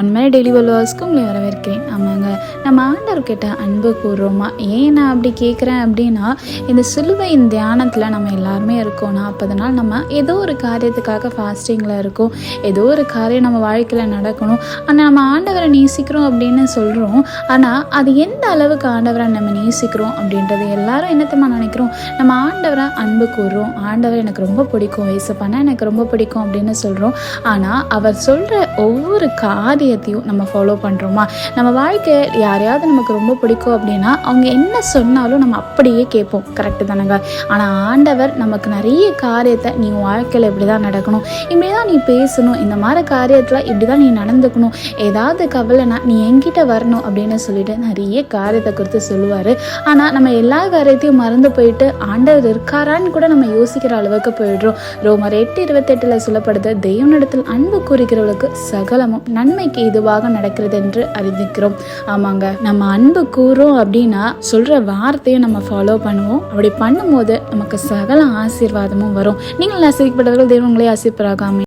One மேலே daily வல்லுவர்ஸ்க்கு உங்களை வரவேற்கிறேன். ஆமாங்க. நம்ம ஆண்டவர்கிட்ட அன்பு கூறுறோமா? ஏன் நான் அப்படி கேட்குறேன் அப்படின்னா இந்த சிலுவையின் தியானத்தில் நம்ம எல்லாருமே இருக்கோம்னா அப்போதனால் நம்ம ஏதோ ஒரு காரியத்துக்காக ஃபாஸ்டிங்கில் இருக்கோம். ஏதோ ஒரு காரியம் நம்ம வாழ்க்கையில் நடக்கணும். ஆனால் நம்ம ஆண்டவரை நேசிக்கிறோம் அப்படின்னு சொல்கிறோம் ஆனால் அது எந்த அளவுக்கு ஆண்டவரை நம்ம நேசிக்கிறோம் அப்படின்றது எல்லாரும் என்னத்தமா நினைக்கிறோம்? நம்ம ஆண்டவரை அன்பு கூறுறோம். ஆண்டவர் எனக்கு ரொம்ப பிடிக்கும். வயசுப்பானா எனக்கு ரொம்ப பிடிக்கும் அப்படின்னு சொல்கிறோம் ஆனால் அவர் சொல்கிற ஒவ்வொரு காரியத்தையும் நம்ம ஃபாலோ பண்ணுறோமா நம்ம வாழ்க்கையில் யாரையாவது நமக்கு ரொம்ப பிடிக்கும் அப்படின்னா அவங்க என்ன சொன்னாலும் நம்ம அப்படியே கேட்போம். கரெக்டு தானேங்க? ஆனால் ஆண்டவர் நமக்கு நிறைய காரியத்தை நீ வாழ்க்கையில் இப்படி தான் நடக்கணும். இப்படி தான் நீ பேசணும். இந்த மாதிரி காரியத்தில் இப்படி தான் நீ நடந்துக்கணும். ஏதாவது கவலைனா நீ என்கிட்ட வரணும் அப்படின்னு சொல்லிட்டு நிறைய காரியத்தை குறித்து சொல்லுவார். ஆனால் நம்ம எல்லா காரியத்தையும் மறந்து போயிட்டு ஆண்டவர் இருக்காரான்னு கூட நம்ம யோசிக்கிற அளவுக்கு போயிடுறோம். ரோமர் எட்டு இருபத்தெட்டில் சொல்லப்படுது தெய்வனிடத்தில் அன்பு கூறுகிறவளுக்கு சகலமும் நன்மை நன்மைக்கு இதுவாக நடக்கிறது என்று அறிந்திக்கிறோம் ஆமாங்க. நம்ம அன்பு கூறும் அப்படின்னா சொல்கிற வார்த்தையை நம்ம ஃபாலோ பண்ணுவோம். அப்படி பண்ணும்போது நமக்கு சகல ஆசீர்வாதமும் வரும். நீங்கள் ஆசீர்வப்பட்டவர்கள் தெய்வங்களே ஆசீர்வராகாமே